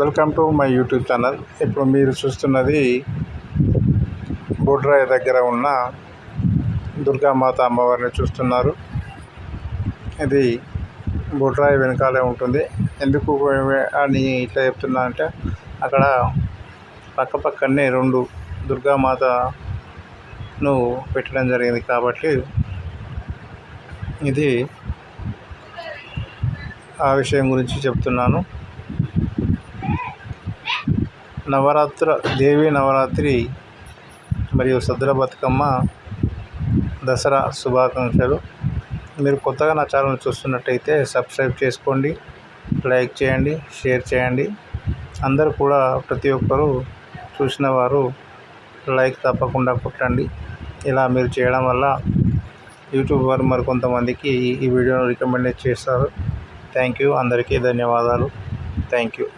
Welcome to my YouTube channel. ఇప్పుడు మీరు చూస్తున్నది బొడ్రాయి దగ్గర ఉన్న దుర్గామాత అమ్మవారిని చూస్తున్నారు. ఇది బొడ్రాయి వెనకాలే ఉంటుంది. ఎందుకు అని ఇట్లా చెప్తున్నా అంటే అక్కడ పక్కపక్కనే రెండు దుర్గామాతను పెట్టడం జరిగింది కాబట్టి ఇది ఆ విషయం గురించి చెప్తున్నాను. నవరాత్ర దేవి నవరాత్రి మరియు సద్దుల బతుకమ్మ దసరా శుభాకాంక్షలు. మీరు కొత్తగా నా ఛానల్ చూస్తున్నట్టయితే సబ్స్క్రైబ్ చేసుకోండి లైక్ చేయండి షేర్ చేయండి. అందరూ కూడా ప్రతి ఒక్కరూ చూసిన వారు లైక్ తప్పకుండా కొట్టండి. ఇలా మీరు చేయడం వల్ల యూట్యూబ్ వారు మరికొంతమందికి ఈ వీడియోను రికమెండ్ చేస్తారు. Thank you. అందరికీ ధన్యవాదాలు. Thank you.